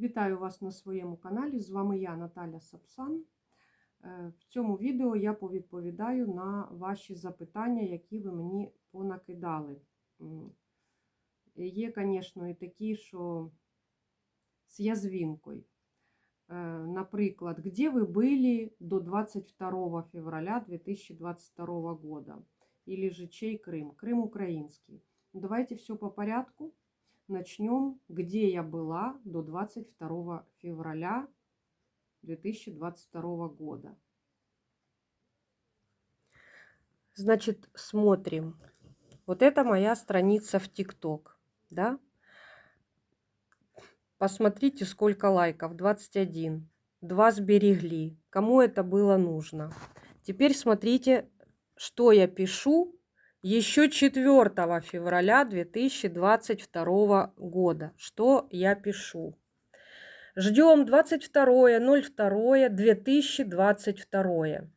Вітаю вас на своєму каналі. З вами я, Наталя Сапсан. Е, В цьому відео я повідповідаю на ваші запитання, які ви мені понакидали. М, Є, звісно, і такі, що з язвінкою. Е, Наприклад, где вы были до 22 февраля 2022 года? Или же чей Крым? Крым украинский. Давайте все по порядку. Начнем, где я была до 22 февраля 2022 года. Значит, смотрим. Вот это моя страница в ТикТок, да? Посмотрите, сколько лайков. 21. Два сберегли. Кому это было нужно? Теперь смотрите, что я пишу еще 4 февраля 2022 года. Что я пишу? Ждем 22.02.2022.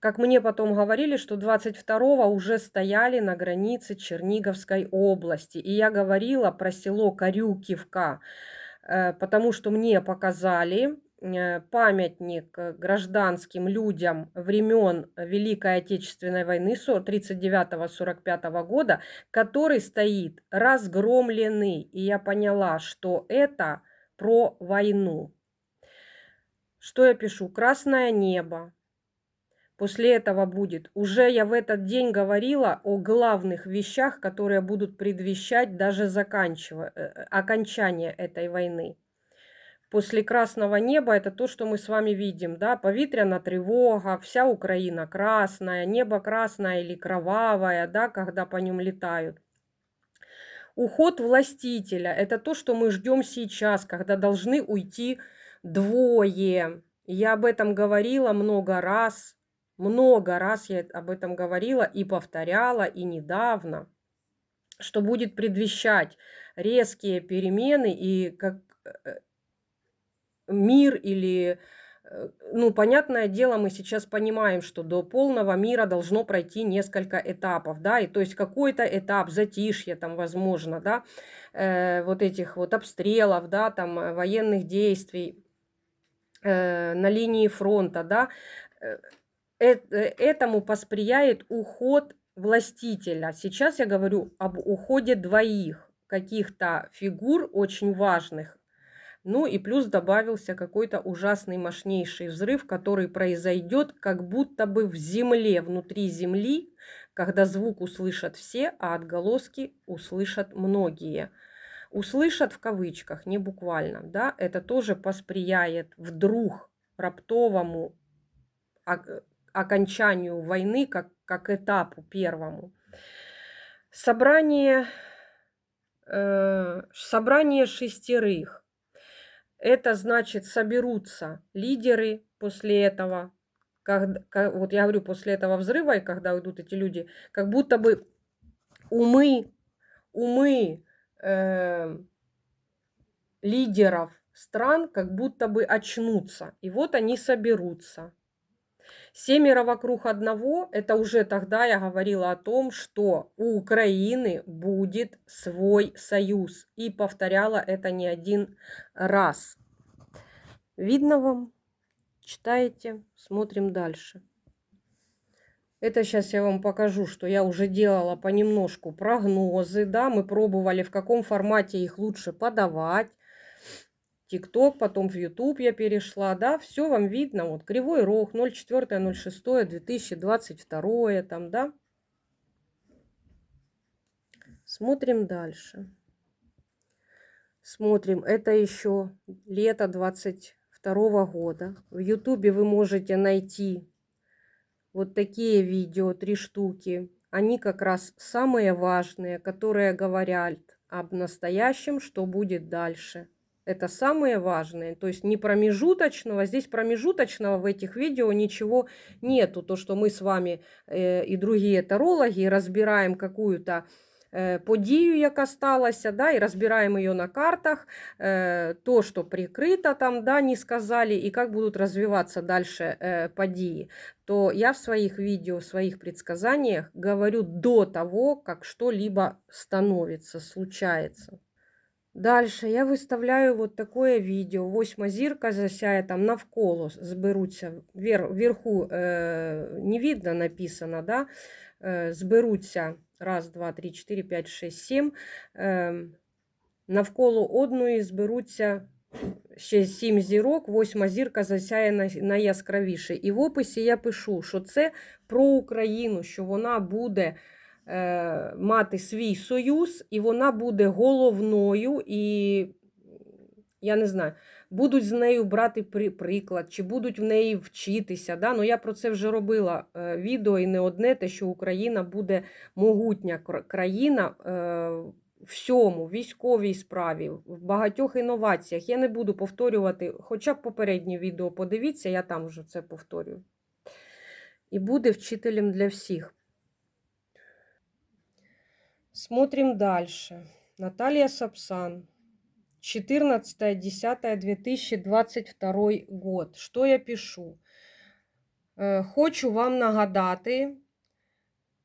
Как мне потом говорили, что 22 уже стояли на границе Черниговской области. И я говорила про село Корюкивка, э, потому что мне показали памятник э, гражданским людям времен Великой Отечественной войны 1939-1945 года, который стоит разгромленный. И я поняла, что это про войну. Что я пишу? Красное небо. После этого будет. Уже я в этот день говорила о главных вещах, которые будут предвещать даже заканчивая, э, окончание этой войны. После красного неба это то, что мы с вами видим, да, повітряна тревога, вся Украина красная, небо красное или кровавое, да, когда по нем летают. Уход властителя – это то, что мы ждем сейчас, когда должны уйти двое. Я об этом говорила много раз, много раз я об этом говорила и повторяла, и недавно, что будет предвещать резкие перемены и как э, мир или э, ну, понятное дело, мы сейчас понимаем, что до полного мира должно пройти несколько этапов, да, и то есть какой-то этап затишья там, возможно, да, э, вот этих вот обстрелов, да, там, э, военных действий э, на линии фронта, да, э, э, этому посприяет уход властителя. Сейчас я говорю об уходе двоих каких-то фигур очень важных, ну и плюс добавился какой-то ужасный мощнейший взрыв, который произойдет как будто бы в земле, внутри земли, когда звук услышат все, а отголоски услышат многие. Услышат в кавычках, не буквально, да, это тоже посприяет вдруг раптовому ок- окончанию войны, как, как этапу первому. Собрание, э, собрание шестерых. Это значит, соберутся лидеры после этого. Когда, вот я говорю, после этого взрыва, и когда уйдут эти люди, как будто бы умы, умы э, лидеров стран как будто бы очнутся. И вот они соберутся. Семеро вокруг одного, это уже тогда я говорила о том, что у Украины будет свой союз. И повторяла это не один раз. Видно вам? Читаете? Смотрим дальше. Это сейчас я вам покажу, что я уже делала понемножку прогнозы, да, мы пробовали, в каком формате их лучше подавать. ТикТок, потом в YouTube я перешла, да, все вам видно, вот Кривой Рог, 04.06, 2022, там, да. Смотрим дальше. Смотрим, это еще лето 22 года. В YouTube вы можете найти вот такие видео, три штуки. Они как раз самые важные, которые говорят об настоящем, что будет дальше. Это самые важные. То есть не промежуточного. Здесь промежуточного в этих видео ничего нету. То, что мы с вами э, и другие тарологи разбираем какую-то э, подію, яка сталася, да, і розбираємо її на картах, э, то, що прикрито там, да, не сказали, и как будут развиваться дальше э, події, то я в своих видео, в своих предсказаниях говорю до того, как что-либо становится, случается. Дальше я выставляю вот такое видео. Восьма зірка засяє там навколо зберуться. Вверху е, не видно написано, да? Е, зберуться раз, два, три, чотири, п'ять, шесть, сім. Е, навколо одної зберуться ще сім зірок, восьма зірка засяє найяскравіше. І в описі я пишу, що це про Україну, що вона буде мати свій союз, і вона буде головною, і я не знаю, будуть з нею брати приклад, чи будуть в неї вчитися. Да? Ну, я про це вже робила е, відео і не одне, те, що Україна буде могутня країна. Е, Всьому, військовій справі, в багатьох інноваціях. Я не буду повторювати, хоча б попереднє відео подивіться, я там вже це повторюю. І буде вчителем для всіх. Смотрим дальше. Наталья Сапсан. 14.10.2022 год. Що я пишу? Е, Хочу вам нагадати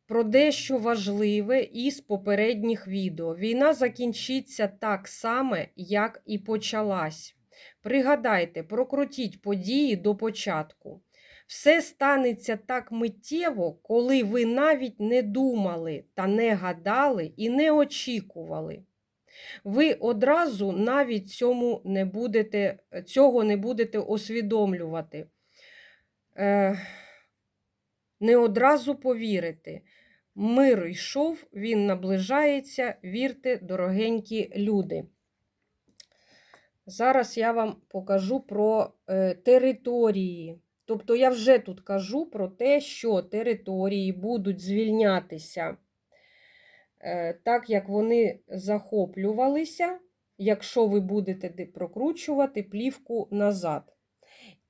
про дещо важливе із попередніх відео. Війна закінчиться так само, як і почалась. Пригадайте, прокрутіть події до початку. Все станеться так миттєво, коли ви навіть не думали та не гадали і не очікували. Ви одразу навіть цьому не будете, цього не будете усвідомлювати. Е, не одразу повірите. Мир йшов, він наближається, вірте, дорогенькі люди. Зараз я вам покажу про е, території. Тобто я вже тут кажу про те, що території будуть звільнятися е, так, як вони захоплювалися, якщо ви будете прокручувати плівку назад.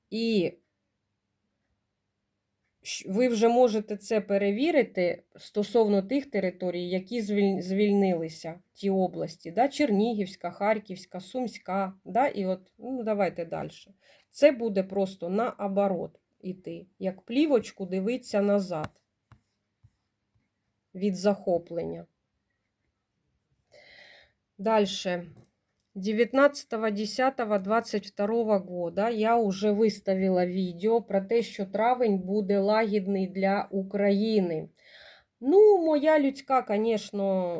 І ви вже можете це перевірити стосовно тих територій, які звіль- звільнилися, ті області, да? Чернігівська, Харківська, Сумська. Да? І от, ну, давайте далі. Це буде просто наоборот іти, як плівочку дивиться назад від захоплення. Дальше. 19.10.22 года я уже виставила відео про те, що травень буде лагідний для України. Ну, моя людська, звісно,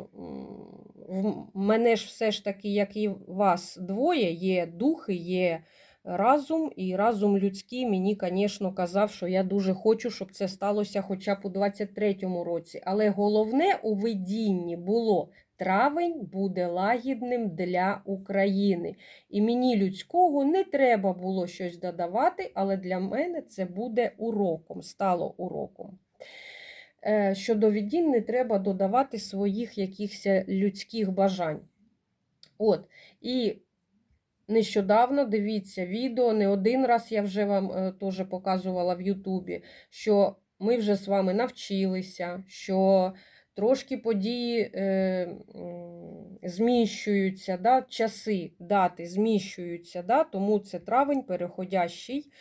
в мене ж все ж таки, як і вас двоє, є духи, є разум, і разум людський мені, звісно, казав, що я дуже хочу, щоб це сталося хоча б у 23-му році. Але головне у видінні було травень буде лагідним для України. І мені людського не треба було щось додавати, але для мене це буде уроком, стало уроком. Е, Щодо видінь не треба додавати своїх якихось людських бажань. От, і нещодавно дивіться відео, не один раз я вже вам е, теж показувала в Ютубі, що ми вже з вами навчилися, що трошки події е, зміщуються, да, часи, дати зміщуються, да, тому це травень, переходящий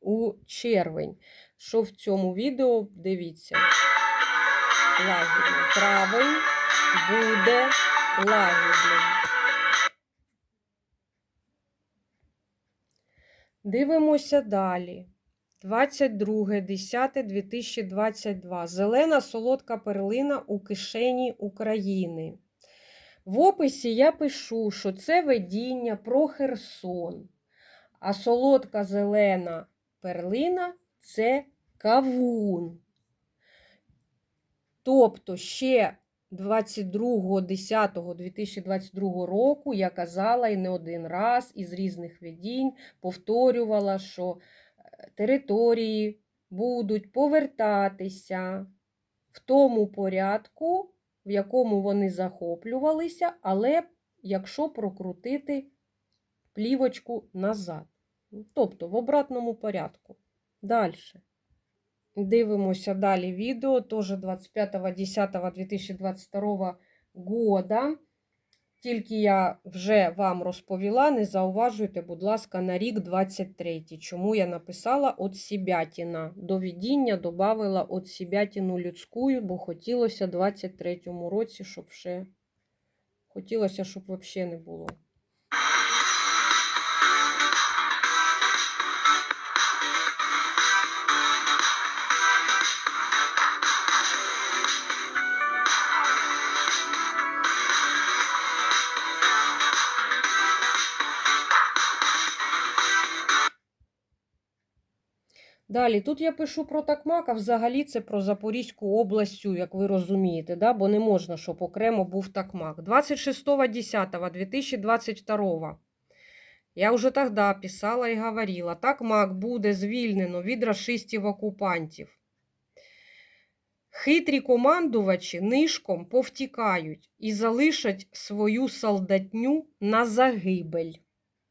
у червень. Що в цьому відео, дивіться. Лагідний. Травень буде лагідним. Дивимося далі. 22.10.2022. Зелена солодка перлина у кишені України. В описі я пишу, що це видіння про Херсон. А солодка зелена перлина це кавун. Тобто ще 22.10.2022 року я казала і не один раз із різних видінь повторювала, що е, території будуть повертатися в тому порядку, в якому вони захоплювалися, але якщо прокрутити плівочку назад. Тобто в обратному порядку. Далі. Дивимося далі відео, теж 25.10.2022 года. Тільки я вже вам розповіла, не зауважуйте, будь ласка, на рік 23. Чому я написала от сібятіна. До відіння додавила от сібятіну людську, бо хотілося в 23-му році, щоб ще Хотілося, щоб взагалі не було. Далі, тут я пишу про Такмак, а взагалі це про Запорізьку область, як ви розумієте, да? бо не можна, щоб окремо був Такмак. 26.10.2022 я вже тоді писала і говорила, Такмак буде звільнено від рашистів-окупантів. Хитрі командувачі нишком повтікають і залишать свою солдатню на загибель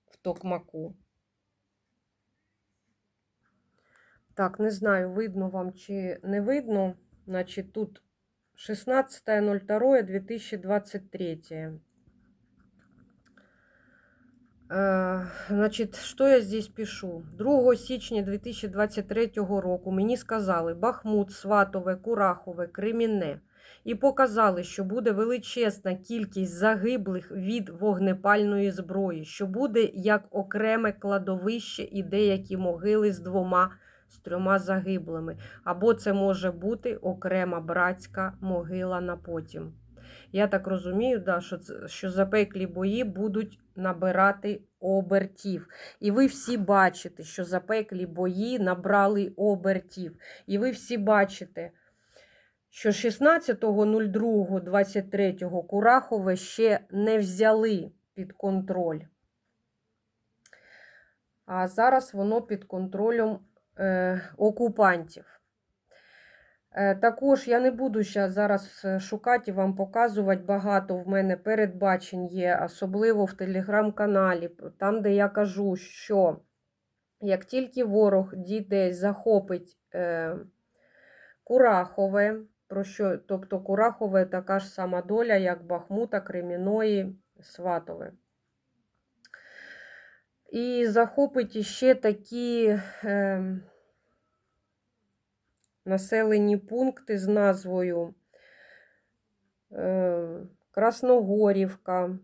в Токмаку. Так, не знаю, видно вам чи не видно. Значить, тут 16.02.2023. Е, Значить, що я здесь пишу? 2 січня 2023 року мені сказали Бахмут, Сватове, Курахове, Кремінне. І показали, що буде величезна кількість загиблих від вогнепальної зброї, що буде як окреме кладовище і деякі могили з двома з трьома загиблими. Або це може бути окрема братська могила на потім. Я так розумію, да, що, що запеклі бої будуть набирати обертів. І ви всі бачите, що запеклі бої набрали обертів. І ви всі бачите, що 16.02.23 Курахове ще не взяли під контроль. А зараз воно під контролем окупантів. Е, Також я не буду зараз е, шукати і вам показувати багато в мене передбачень є, особливо в телеграм-каналі, там, де я кажу, що як тільки ворог дійде, захопить е, Курахове, про що, тобто Курахове така ж сама доля, як Бахмута, Креміної, Сватове. І захопить іще такі е, населені пункти з назвою е, Красногорівка,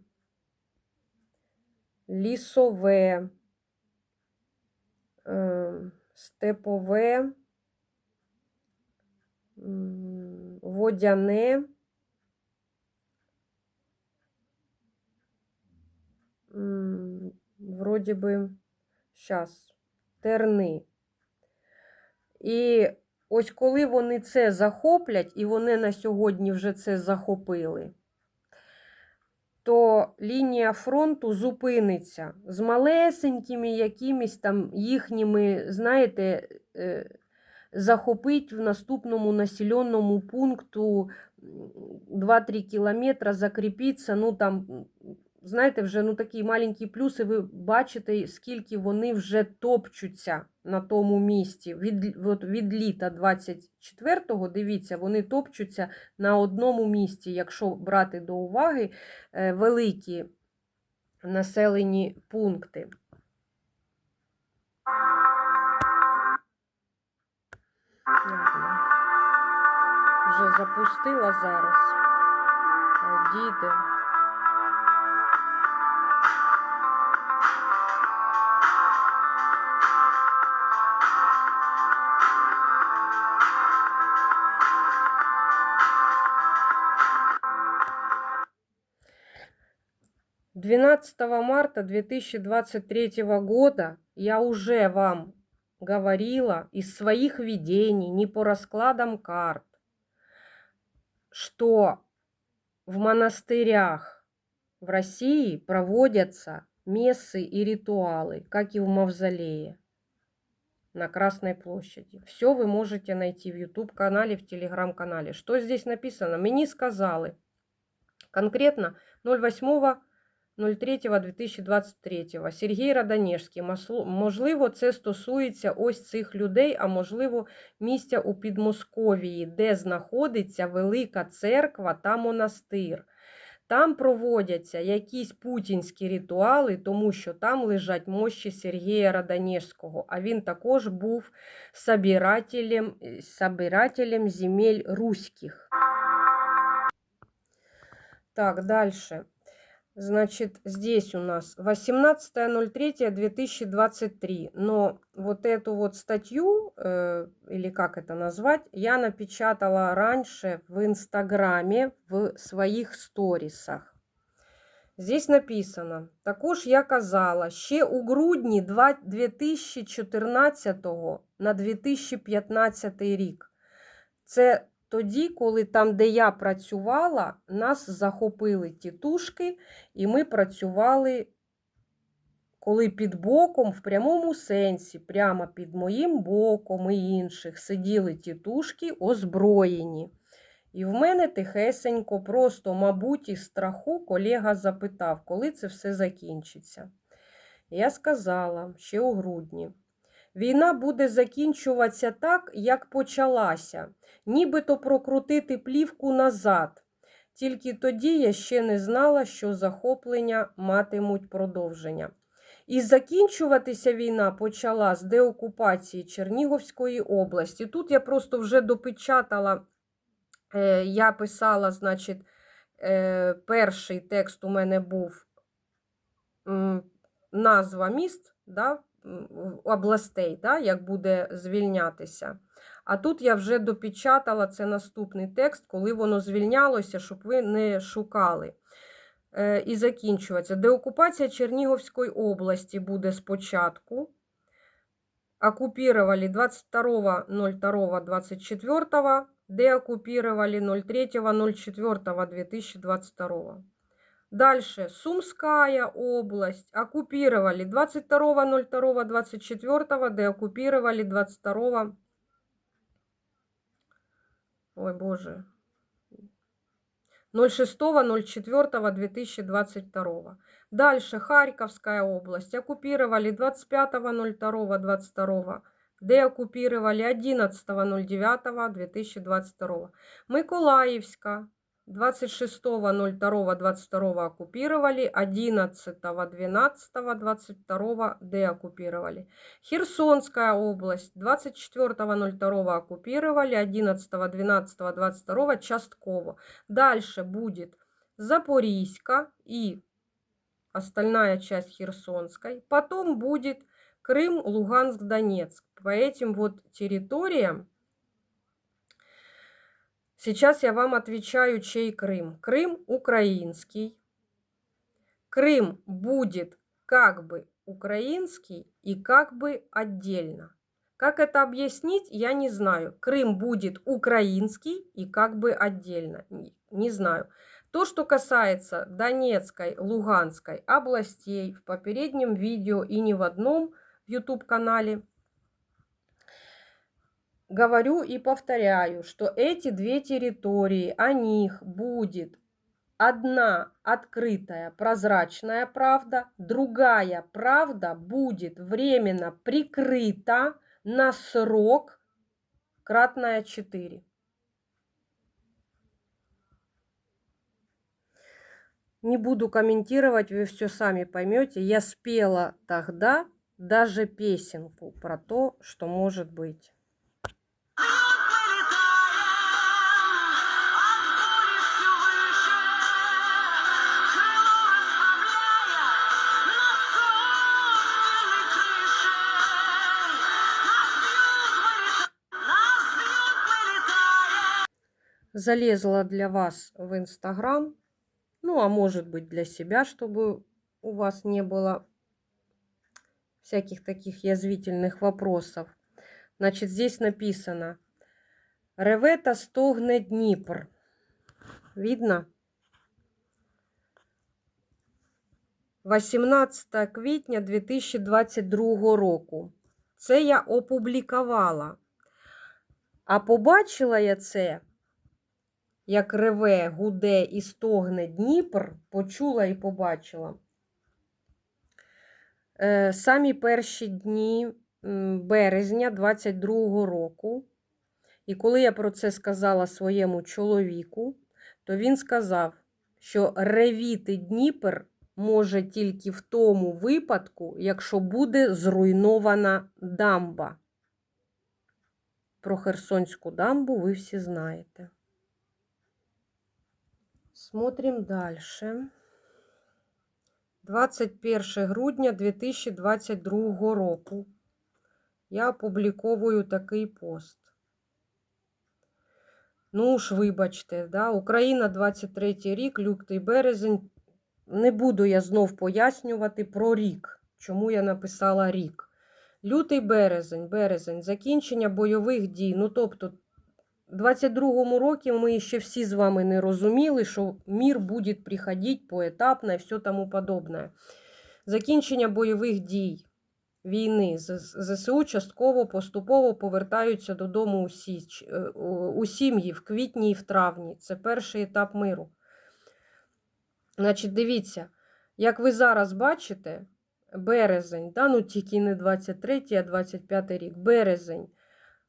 Лісове, е, Степове, Водяне. Вроді би, щас, терни. І ось коли вони це захоплять, і вони на сьогодні вже це захопили, то лінія фронту зупиниться з малесенькими якимись там їхніми, знаєте, е, захопить в наступному населеному пункту 2-3 кілометра, закріпиться, ну там, знаєте, вже ну, такі маленькі плюси, ви бачите, скільки вони вже топчуться на тому місці. Від, от, від літа 24-го, дивіться, вони топчуться на одному місці, якщо брати до уваги е, великі населені пункти. Вже запустила зараз. Діти. Двенадцатого марта 2023 года я уже вам говорила из своих видений, не по раскладам карт, что в монастырях в России проводятся мессы и ритуалы, как и в мавзолее на Красной площади. Все вы можете найти в YouTube-канале, в Телеграм-канале. Что здесь написано? Мені сказали конкретно 08 03.2023. Сергій Радонежський. Можливо, це стосується ось цих людей, а можливо, місця у Підмосковії, де знаходиться велика церква та монастир. Там проводяться якісь путінські ритуали, тому що там лежать мощі Сергія Радонежського, а він також був собирателем, собирателем земель руських. Так, дальше. Значит, здесь у нас 18.03.2023. Но вот эту вот статью, э, или как это назвать, я напечатала раньше в Инстаграме в своїх сторісах. Здесь написано: також я казала ще у грудні два- 2014 на 2015 рік. Це тоді, коли там, де я працювала, нас захопили тітушки, і ми працювали, коли під боком, в прямому сенсі, прямо під моїм боком і інших сиділи тітушки озброєні. І в мене тихесенько, просто, мабуть, із страху колега запитав, коли це все закінчиться. Я сказала ще у грудні. Війна буде закінчуватися так, як почалася, нібито прокрутити плівку назад. Тільки тоді я ще не знала, що захоплення матимуть продовження. І закінчуватися війна почала з деокупації Чернігівської області. Тут я просто вже допечатала, е, я писала, значить, е, перший текст у мене був назва міст, да, областей, да, як буде звільнятися. А тут я вже допечатала це наступний текст, коли воно звільнялося, щоб ви не шукали. Е, І закінчується. Деокупація Чернігівської області буде спочатку. Оккупировали 22.02.24, деоккупировали 03.04.2022. Дальше. Сумская область. Оккупировали 22.02.24, деоккупировали 22. Ой, боже. 06.04.2022. Дальше. Харьковская область. Оккупировали 25.02.22. Деоккупировали 11.09.2022. Миколаївська 26.02.22 оккупировали, 11.12.22 деоккупировали. Херсонская область 24.02 оккупировали, 11.12.22 частково. Дальше будет Запорийска и остальная часть Херсонской. Потом будет Крым, Луганск, Донецк. По этим вот территориям Сейчас я вам отвечаю, чей Крым. Крым украинский. Крым будет как бы украинский и как бы отдельно. Как это объяснить, я не знаю. Крым будет украинский и как бы отдельно. Не- знаю. То, что касается Донецкой, Луганской областей, в попереднем видео и не в одном в YouTube-канале, говорю и повторяю, что эти две территории, о них будет одна открытая прозрачная правда, другая правда будет временно прикрыта на срок кратное 4. Не буду комментировать, вы все сами поймете. Я спела тогда даже песенку про то, что может быть. Залезла для вас в Инстаграм, ну, а может быть для себя, чтобы у вас не было всяких таких язвительных вопросов. Значит, здесь написано «Реве та стогне Дніпр». Видно? 18 квітня 2022 року. Це я опублікувала. А побачила я це, як реве, гуде і стогне Дніпр, почула і побачила. Е, Самі перші дні березня 22 року. І коли я про це сказала своєму чоловіку, то він сказав, що ревіти Дніпр може тільки в тому випадку, якщо буде зруйнована дамба. Про Херсонську дамбу ви всі знаєте. Смотрим дальше. 21 грудня 2022 року я опубліковую такий пост. Ну ж, вибачте, да? Україна 23 рік, лютий березень. Не буду я знов пояснювати про рік. Чому я написала рік? Лютий березень, березень, закінчення бойових дій. Ну, тобто, в 22-му році ми ще всі з вами не розуміли, що мір буде приходити поетапно і все тому подобне. Закінчення бойових дій війни. ЗСУ частково поступово повертаються додому усі, е, у сім'ї в квітні і в травні. Це перший етап миру. Значить, дивіться, як ви зараз бачите, березень, да, ну тільки не 23, а 25 рік, березень.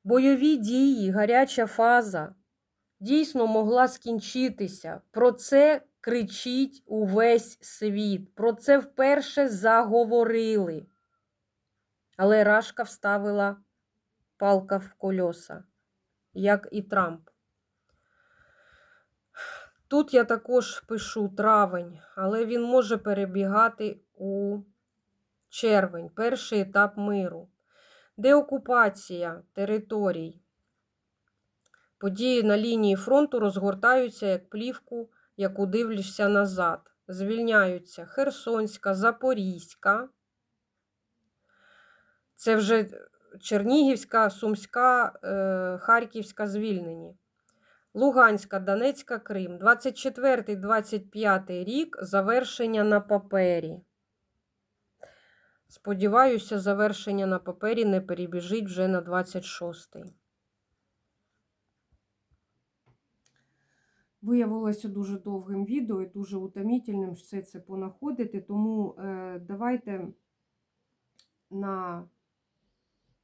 Бойові дії, гаряча фаза дійсно могла скінчитися. Про це кричить увесь світ. Про це вперше заговорили. Але Рашка вставила палка в кольоса, як і Трамп. Тут я також пишу травень, але він може перебігати у червень, перший етап миру. Деокупація територій. Події на лінії фронту розгортаються як плівку, яку дивишся назад. Звільняються Херсонська, Запорізька. Це вже Чернігівська, Сумська, е, Харківська звільнені. Луганська, Донецька, Крим. 24-25 рік завершення на папері. Сподіваюся, завершення на папері не перебіжить вже на 26-й. Виявилося дуже довгим відео і дуже утомітельним все це понаходити, тому е, давайте на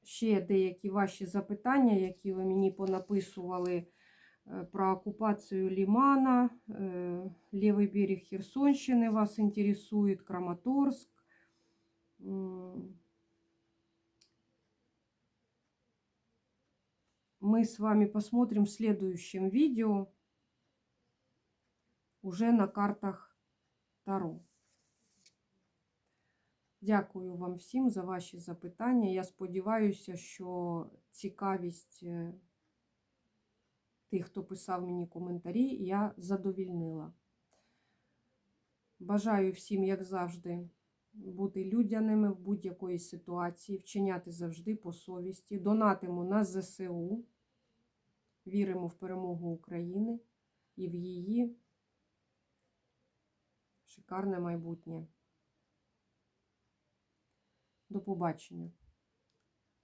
ще деякі ваші запитання, які ви мені понаписували е, про оккупацию Лимана, э, левый берег Херсонщины вас интересует, Краматорск. Мы с вами посмотрим в следующем видео уже на картах Таро. Дякую вам всім за ваші запитання. Я сподіваюся, що цікавість е, тих, хто писав мені коментарі, я задовільнила. Бажаю всім, як завжди, бути людяними в будь-якої ситуації, вчиняти завжди по совісті. Донатимо на ЗСУ, віримо в перемогу України і в її шикарне майбутнє. До побачення.